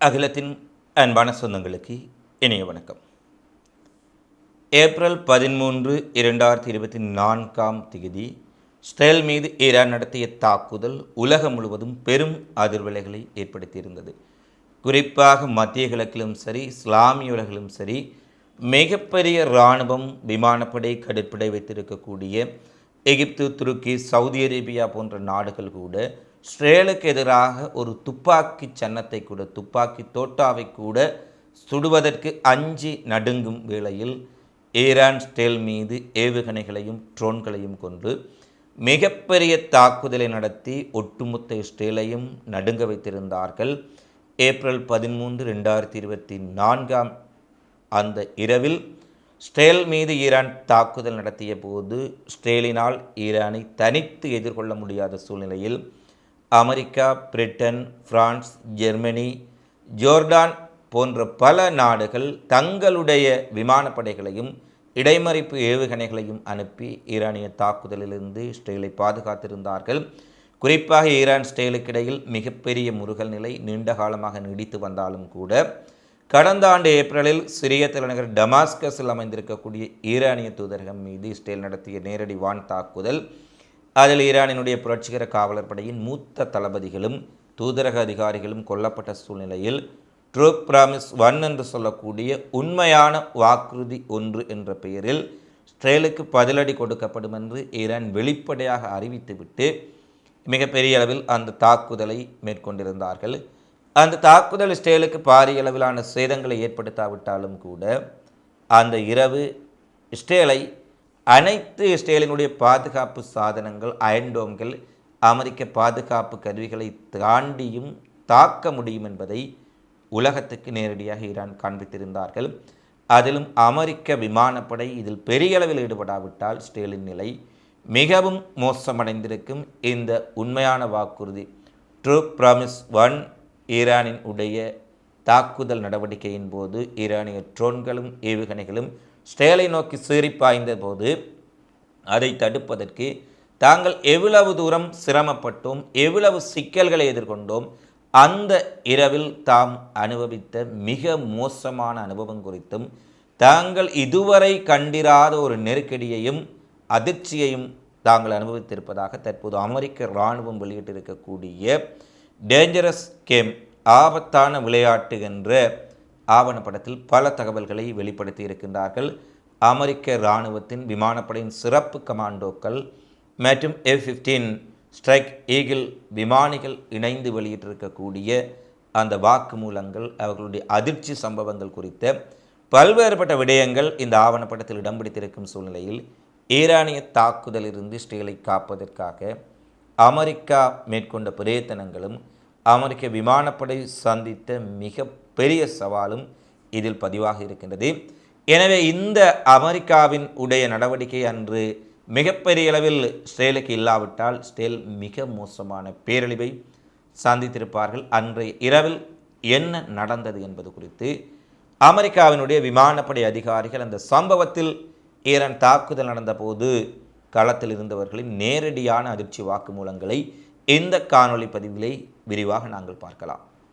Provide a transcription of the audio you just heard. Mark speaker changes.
Speaker 1: அகிலத்தின் அன்பான சொந்தங்களுக்கு இணைய வணக்கம். ஏப்ரல் பதிமூன்று இரண்டாயிரத்தி இருபத்தி நான்காம் திகதி ஸ்டெல் மீது ஈரான் நடத்திய தாக்குதல் உலகம் முழுவதும் பெரும் அதிர்வலைகளை ஏற்படுத்தியிருந்தது. குறிப்பாக மத்திய கிழக்கிலும் சரி இஸ்லாமிய உலகிலும் சரி மிகப்பெரிய இராணுவம் விமானப்படை கடற்படை வைத்திருக்கக்கூடிய எகிப்து துருக்கி சவுதி அரேபியா போன்ற நாடுகள் கூட ஸ்ரேலுக்கு எதிராக ஒரு துப்பாக்கி சன்னத்தை கூட துப்பாக்கி தோட்டாவை கூட சுடுவதற்கு அஞ்சு நடுங்கும் வேளையில் ஈரான் ஸ்டேல் மீது ஏவுகணைகளையும் ட்ரோன்களையும் கொண்டு மிகப்பெரிய தாக்குதலை நடத்தி ஒட்டுமொத்த இஸ்ரேலையும் நடுங்க வைத்திருந்தார்கள். ஏப்ரல் பதிமூன்று ரெண்டாயிரத்தி இருபத்தி நான்காம் அந்த இரவில் ஸ்டேல் மீது ஈரான் தாக்குதல் நடத்திய போது ஸ்டேலினால் ஈரானை தனித்து எதிர்கொள்ள முடியாத சூழ்நிலையில் America Britain France Germany Jordan போன்ற பல நாடுகள் தங்களுடைய விமானப்படைகளையும் இடைமறிப்பு ஏவுகணைகளையும் அனுப்பி ஈரானிய தாக்குதலிலிருந்து இஸ்ரேலை பாதுகாத்திருந்தார்கள். குறிப்பாக ஈரான் ஸ்டேலுக்கு இடையில் மிகப்பெரிய முருகல் நிலை நீண்ட காலமாக நீடித்து வந்தாலும் கூட கடந்த ஆண்டு ஏப்ரலில் சிரிய தலைநகர் டமாஸ்கஸில் அமைந்திருக்கக்கூடிய ஈரானிய தூதரகம் மீது இஸ்ரேல் நடத்திய நேரடி வான் தாக்குதல் அதில் ஈரானினுடைய புரட்சிகர காவலர் படையின் மூத்த தளபதிகளும் தூதரக அதிகாரிகளும் கொல்லப்பட்ட சூழ்நிலையில் ட்ரூ பிராமிஸ் ஒன் என்று சொல்லக்கூடிய உண்மையான வாக்குறுதி ஒன்று என்ற பெயரில் ஸ்ட்ரேலுக்கு பதிலடி கொடுக்கப்படும் என்று ஈரான் வெளிப்படையாக அறிவித்துவிட்டு மிகப்பெரிய அளவில் அந்த தாக்குதலை மேற்கொண்டிருந்தார்கள். அந்த தாக்குதல் இஸ்ரேலுக்கு பாரிய அளவிலான சேதங்களை ஏற்படுத்தாவிட்டாலும் கூட அந்த இரவு இஸ்ரேலை அனைத்து இஸ்ரேலினுடைய பாதுகாப்பு சாதனங்கள் அயன்டோம்கள் அமெரிக்க பாதுகாப்பு கருவிகளை தாண்டியும் தாக்க முடியும் என்பதை உலகத்துக்கு நேரடியாக ஈரான் காண்பித்திருந்தார்கள். அதிலும் அமெரிக்க விமானப்படை இதில் பெரிய அளவில் ஈடுபடாவிட்டால் இஸ்ரேலின் நிலை மிகவும் மோசமடைந்திருக்கும். இந்த உண்மையான வாக்குறுதி ட்ரூப் ப்ராமிஸ் ஒன் ஈரானின் உடைய தாக்குதல் நடவடிக்கையின் போது ஈரானிய ட்ரோன்களும் ஏவுகணைகளும் ஸ்டேலை நோக்கி சீறி பாய்ந்த போது அதை தடுப்பதற்கு தாங்கள் எவ்வளவு தூரம் சிரமப்பட்டோம் எவ்வளவு சிக்கல்களை எதிர்கொண்டோம் அந்த இரவில் தாம் அனுபவித்த மிக மோசமான அனுபவம் குறித்தும் தாங்கள் இதுவரை கண்டிராத ஒரு நெருக்கடியையும் அதிர்ச்சியையும் தாங்கள் அனுபவித்திருப்பதாக தற்போது அமெரிக்க இராணுவம் வெளியிட்டிருக்கக்கூடிய டேஞ்சரஸ் கேம் ஆபத்தான விளையாட்டு என்ற ஆவணப்படத்தில் பல தகவல்களை வெளிப்படுத்தி இருக்கின்றார்கள். அமெரிக்க இராணுவத்தின் விமானப்படையின் சிறப்பு கமாண்டோக்கள் மற்றும் எஃப் ஃபிஃப்டீன் ஸ்ட்ரைக் ஈகிள் விமானிகள் இணைந்து வெளியிட்டிருக்கக்கூடிய அந்த வாக்குமூலங்கள் அவர்களுடைய அதிர்ச்சி சம்பவங்கள் குறித்த பல்வேறுபட்ட விடயங்கள் இந்த ஆவணப்படத்தில் இடம் பிடித்திருக்கும் சூழ்நிலையில் ஈரானிய தாக்குதலிலிருந்து ஸ்டீலை காப்பதற்காக அமெரிக்கா மேற்கொண்ட பிரயத்தனங்களும் அமெரிக்க விமானப்படை சந்தித்த மிக பெரிய சவாலும் இதில் பதிவாக இருக்கின்றது. எனவே இந்த அமெரிக்காவின் உடைய நடவடிக்கை அன்று மிகப்பெரிய அளவில் ஸ்டேலுக்கு இல்லாவிட்டால் ஸ்டேல் மிக மோசமான பேரழிவை சந்தித்திருப்பார்கள். அன்றைய இரவில் என்ன நடந்தது என்பது குறித்து அமெரிக்காவினுடைய விமானப்படை அதிகாரிகள் அந்த சம்பவத்தில் ஈரான் தாக்குதல் நடந்தபோது களத்தில் இருந்தவர்களின் நேரடியான அதிர்ச்சி வாக்குமூலங்களை இந்த காணொளி பதிவிலே விரிவாக நாங்கள் பார்க்கலாம்.